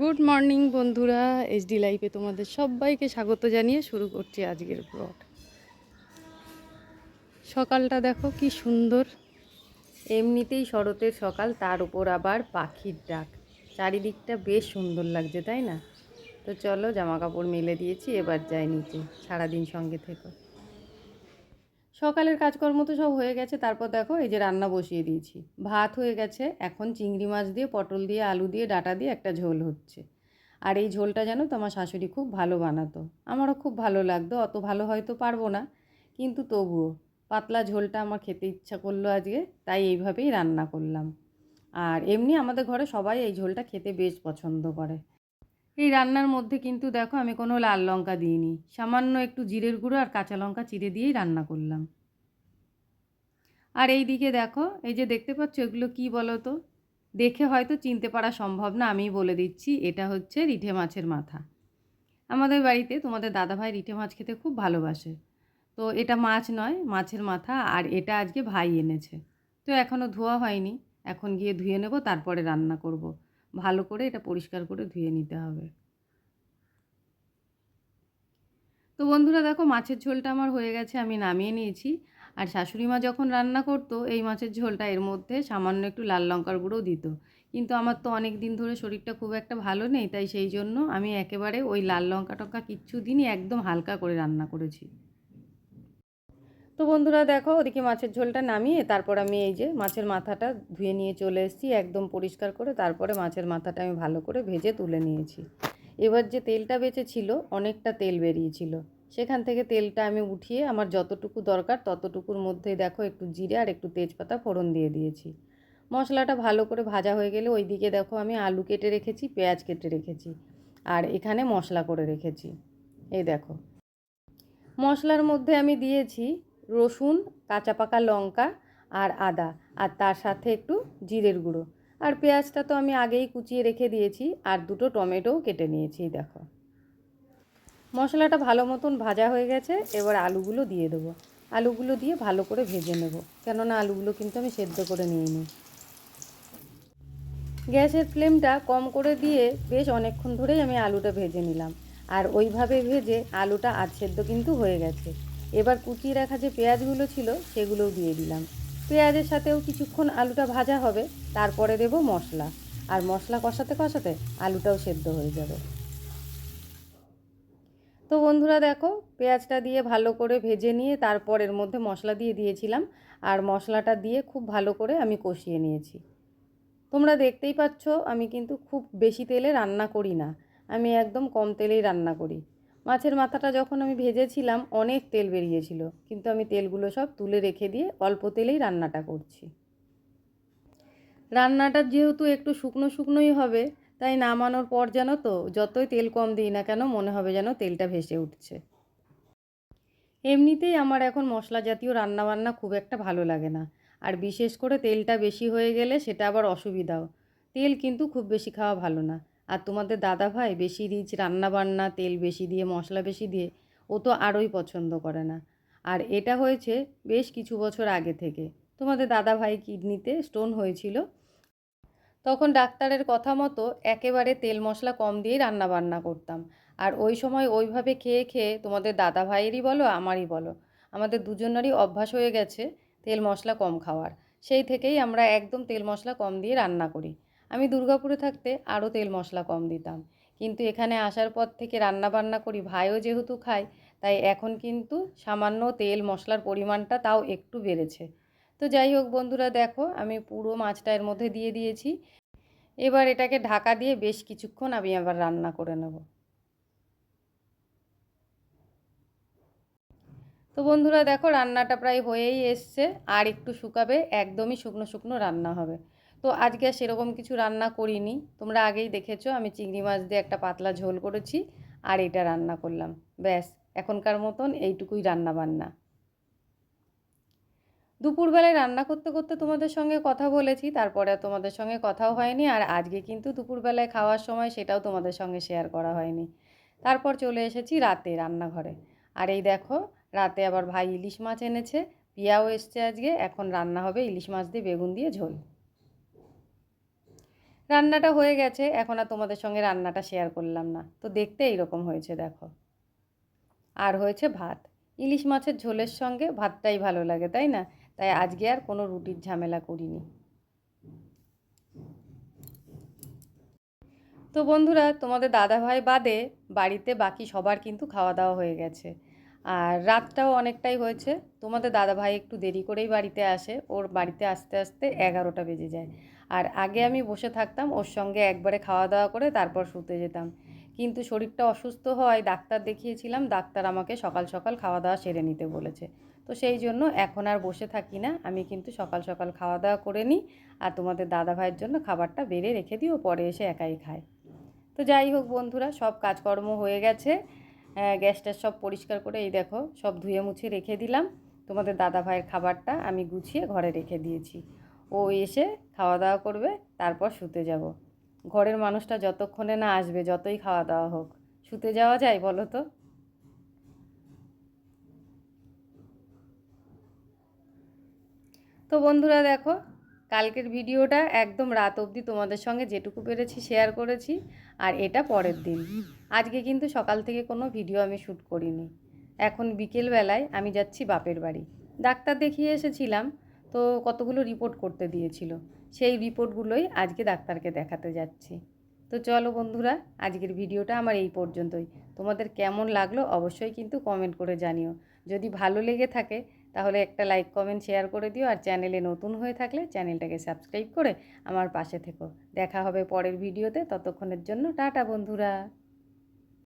Good morning বন্ধুরা। HD লাইফে তোমাদের সবাইকে স্বাগত জানিয়ে শুরু করছি আজকের ব্লগ সকালটা দেখো কি সুন্দর। এমনিতেই শরতের সকাল, তার উপর আবার পাখির ডাক। চারিদিকটা বেশ সুন্দর লাগছে, তাই না? তো চলো জামা কাপড় মেলে দিয়েছি, এবার যাই নিচে, সারাদিন সঙ্গে থেকো। সকালের কাজকর্ম তো সব হয়ে গেছে, তারপর দেখো এই যে রান্না বসিয়ে দিয়েছি। ভাত হয়ে গেছে, এখন চিংড়ি মাছ দিয়ে, পটল দিয়ে, আলু দিয়ে, ডাটা দিয়ে একটা ঝোল হচ্ছে। আর এই ঝোলটা যেন তো আমার শাশুড়ি খুব ভালো বানাতো। আমারও খুব ভালো লাগতো, অত ভালো হয়তো পারব না। কিন্তু তবুও পাতলা ঝোলটা আমার খেতে ইচ্ছা করল আজকে, তাই এইভাবেই রান্না করলাম। আর এমনি আমাদের ঘরে সবাই এই ঝোলটা খেতে বেশ পছন্দ করে। এই রান্নার মধ্যে কিন্তু দেখো আমি কোনো লাল লঙ্কা দিইনি। সামান্য একটু জিরের গুঁড়ো আর কাঁচা লঙ্কা চিড়ে দিয়েই রান্না করলাম। আর এই দিকে দেখো, এই যে দেখতে পাচ্ছ এগুলো কি বলো তো দেখে হয়তো চিনতে পারা সম্ভব না আমি বলে দিচ্ছি, এটা হচ্ছে রিঠে মাছের মাথা। আমাদের বাড়িতে তোমাদের দাদাভাই রিঠে মাছ খেতে খুব ভালোবাসে। তো এটা মাছ নয়, মাছের মাথা, আর এটা আজকে ভাই এনেছে। তো এখনও ধোয়া হয়নি, এখন গিয়ে ধুয়ে নেব, তারপরে রান্না করব। ভালো করে এটা পরিষ্কার করে ধুয়ে নিতে হবে। তো বন্ধুরা দেখো মাছের ঝোলটা আমার হয়ে গেছে, আমি নামিয়ে নিয়েছি। আর শাশুড়ি মা যখন রান্না করতো, এই মাছের ঝোলটা এর মধ্যে সামান্য একটু লাল লঙ্কার গুঁড়ো দিত। কিন্তু আমার তো অনেক দিন ধরে শরীরটা খুব একটা ভালো নেই, তাই সেই জন্য আমি একেবারে ওই লাল লঙ্কা টঙ্কা কিচ্ছু দিনই একদম হালকা করে রান্না করেছি। তো বন্ধুরা দেখো, ওদিকে মাছের ঝোলটা নামিয়ে তারপর আমি এই যে মাছের মাথাটা ধুয়ে নিয়ে চলে এসেছি, একদম পরিষ্কার করে তারপরে মাছের মাথাটা আমি ভালো করে ভেজে তুলে নিয়েছি। এবার যে তেলটা বেঁচেছিল, অনেকটা তেল বেরিয়েছিল। সেখান থেকে তেলটা আমি উঠিয়ে আমার যতটুকু দরকার ততটুকুর মধ্যে দেখো একটু জিরে আর একটু তেজপাতা ফোড়ন দিয়ে দিয়েছি। মশলাটা ভালো করে ভাজা হয়ে গেলে ওই দিকে দেখো আমি আলু কেটে রেখেছি, পেঁয়াজ কেটে রেখেছি আর এখানে মশলা করে রেখেছি। এই দেখো, মশলার মধ্যে আমি দিয়েছি রসুন, কাঁচা পাকা লঙ্কা আর আদা আর তার সাথে একটু জিরের গুঁড়ো। আর পেঁয়াজটা তো আমি আগেই কুচিয়ে রেখে দিয়েছি আর দুটো টমেটোও কেটে নিয়েছি, দেখো। মশলাটা ভালো মতন ভাজা হয়ে গেছে, এবার আলুগুলো দিয়ে দেবো। আলুগুলো দিয়ে ভালো করে ভেজে নেব, কেননা আলুগুলো কিন্তু আমি সেদ্ধ করে নিয়ে নিই গ্যাসের ফ্লেমটা কম করে দিয়ে বেশ অনেকক্ষণ ধরেই আমি আলুটা ভেজে নিলাম। আর ওইভাবে ভেজে আলুটা আধ সেদ্ধ কিন্তু হয়ে গেছে। এবার কুচিয়ে রাখা যে পেঁয়াজগুলো ছিল, সেগুলোও দিয়ে দিলাম। পেঁয়াজের সাথেও কিছুক্ষণ আলুটা ভাজা হবে, তারপরে দেব মশলা। আর মশলা কষাতে কষাতে আলুটাও সেদ্ধ হয়ে যাবে। তো বন্ধুরা দেখো, পেঁয়াজটা দিয়ে ভালো করে ভেজে নিয়ে তারপর এর মধ্যে মশলা দিয়ে দিয়েছিলাম। আর মশলাটা দিয়ে খুব ভালো করে আমি কষিয়ে নিয়েছি। তোমরা দেখতেই পাচ্ছ, আমি কিন্তু খুব বেশি তেলে রান্না করি না। আমি একদম কম তেলেই রান্না করি। মাছের মাথাটা যখন আমি ভেজেছিলাম, অনেক তেল বেরিয়েছিল। কিন্তু আমি তেলগুলো সব তুলে রেখে দিয়ে অল্প তেলেই রান্নাটা করছি। রান্নাটা যেহেতু একটু শুকনো শুকনোই হবে, তাই নামানোর পর যেন তো যতই তেল কম দিই না কেন, মনে হবে যেন তেলটা ভেসে উঠছে। এমনিতেই আমার এখন মশলা জাতীয় রান্নাবান্না খুব একটা ভালো লাগে না। আর বিশেষ করে তেলটা বেশি হয়ে গেলে সেটা আবার অসুবিধাও। তেল কিন্তু খুব বেশি খাওয়া ভালো না। আর তোমাদের দাদা ভাই বেশি রিচ রান্নাবান্না তেল বেশি দিয়ে, মশলা বেশি দিয়ে, ও তো আরোই পছন্দ করে না। আর এটা হয়েছে বেশ কিছু বছর আগে থেকে। তোমাদের দাদা ভাই কিডনিতে স্টোন হয়েছিল। তখন ডাক্তারের কথা মতো একেবারে তেল মশলা কম দিয়েই রান্না বান্না করতাম। আর ওই সময় ওইভাবে খেয়ে খেয়ে তোমাদের দাদা ভাইয়েরই বলো, আমারই বলো, আমাদের দুজনেরই অভ্যাস হয়ে গেছে তেল মশলা কম খাওয়ার। সেই থেকেই আমরা একদম তেল মশলা কম দিয়ে রান্না করি। আমি দুর্গাপুরে থাকতে আরও তেল মশলা কম দিতাম। কিন্তু এখানে আসার পর থেকে রান্না বান্না করি, ভাইও যেহেতু খায়, তাই এখন কিন্তু সামান্য তেল মশলার পরিমাণটা তাও একটু বেড়েছে। তো যাই হোক বন্ধুরা, দেখো আমি পুরো মাছটা এর মধ্যে দিয়ে দিয়েছি। এবার এটাকে ঢাকা দিয়ে বেশ কিছুক্ষণ আমি আবার রান্না করে নেব। তো বন্ধুরা, দেখো রান্নাটা প্রায় হয়েই এসছে, আর একটু শুকাবে, একদমই শুকনো শুকনো রান্না হবে। তো আজকে সেরকম কিছু রান্না করিনি। তোমরা আগেই দেখেছ, আমি চিংড়ি মাছ দিয়ে একটা পাতলা ঝোল করেছি আর এটা রান্না করলাম। ব্যাস, এখনকার মতন এইটুকুই রান্না বান্না দুপুরবেলায় রান্না করতে করতে তোমাদের সঙ্গে কথা বলেছি, তারপরে তোমাদের সঙ্গে কথাও হয়নি আর আজকে কিন্তু দুপুরবেলায় খাওয়ার সময় সেটাও তোমাদের সঙ্গে শেয়ার করা হয়নি। তারপর চলে এসেছি রাতে রান্নাঘরে। আর এই দেখো, রাতে আবার ভাই ইলিশ মাছ এনেছে, পিয়াও এসছে আজকে, এখন রান্না হবে ইলিশ মাছ দিয়ে বেগুন দিয়ে ঝোল। রান্নাটা হয়ে গেছে, এখন আর তোমাদের সঙ্গে রান্নাটা শেয়ার করলাম না। তো দেখতে এইরকম হয়েছে, দেখো। আর হয়েছে ভাত। ইলিশ মাছের ঝোলের সঙ্গে ভাতটাই ভালো লাগে, তাই না? তাই আজকে আর কোনো রুটির ঝামেলা করিনি। তো বন্ধুরা, তোমাদের দাদাভাই বাদে বাড়িতে বাকি সবার কিন্তু খাওয়া দাওয়া হয়ে গেছে। আর রাতটাও অনেকটাই হয়েছে। তোমাদের দাদাভাই একটু দেরি করেই বাড়িতে আসে। ওর বাড়িতে আসতে আসতে এগারোটা বেজে যায়। আর আগে আমি বসে থাকতাম, ওর সঙ্গে একবারে খাওয়া দাওয়া করে তারপর শুতে যেতাম। কিন্তু শরীরটা অসুস্থ হওয়ায় ডাক্তার দেখিয়েছিলাম, ডাক্তার আমাকে সকাল সকাল খাওয়া দাওয়া সেরে নিতে বলেছে। তো সেই জন্য এখন আর বসে থাকি না, আমি কিন্তু সকাল সকাল খাওয়া দাওয়া করে নিই আর তোমাদের দাদা ভাইয়ের জন্য খাবারটা বেড়ে রেখে দিই, ও পরে এসে একাই খায়। তো যাই হোক বন্ধুরা, সব কাজকর্ম হয়ে গেছে। গ্যাসটা সব পরিষ্কার করে এই দেখো, সব ধুয়ে মুছে রেখে দিলাম। তোমাদের দাদা ভাইয়ের খাবারটা আমি গুছিয়ে ঘরে রেখে দিয়েছি। ও এসে খাওয়া দাওয়া করবে, তারপর শুতে যাব। ঘরের মানুষটা যতক্ষণে না আসবে, যতই খাওয়া দাওয়া হোক। শুতে যাওয়া যায় বলো তো? তো বন্ধুরা দেখো, কালকের ভিডিওটা একদম রাত অবধি তোমাদের সঙ্গে যেটুকু পেরেছি শেয়ার করেছি, আর এটা পরের দিন। আজকে কিন্তু সকাল থেকে কোনো ভিডিও আমি শ্যুট করিনি। এখন বিকেলবেলায় আমি যাচ্ছি বাপের বাড়ি। ডাক্তার দেখিয়ে এসেছিলাম তো কতগুলো রিপোর্ট করতে দিয়েছিল? সেই রিপোর্টগুলোই আজকে ডাক্তারকে দেখাতে যাচ্ছি। তো চলো বন্ধুরা, আজকের ভিডিওটা আমার এই পর্যন্তই। তোমাদের কেমন লাগল অবশ্যই কিন্তু কমেন্ট করে জানিও। যদি ভালো লেগে থাকে, তাহলে একটা লাইক কমেন্ট শেয়ার করে দিও। আর চ্যানেলে নতুন হয়ে থাকলে চ্যানেলটাকে সাবস্ক্রাইব করে আমার পাশে থেকো। দেখা হবে পরের ভিডিওতে ততক্ষণের জন্য টাটা বন্ধুরা।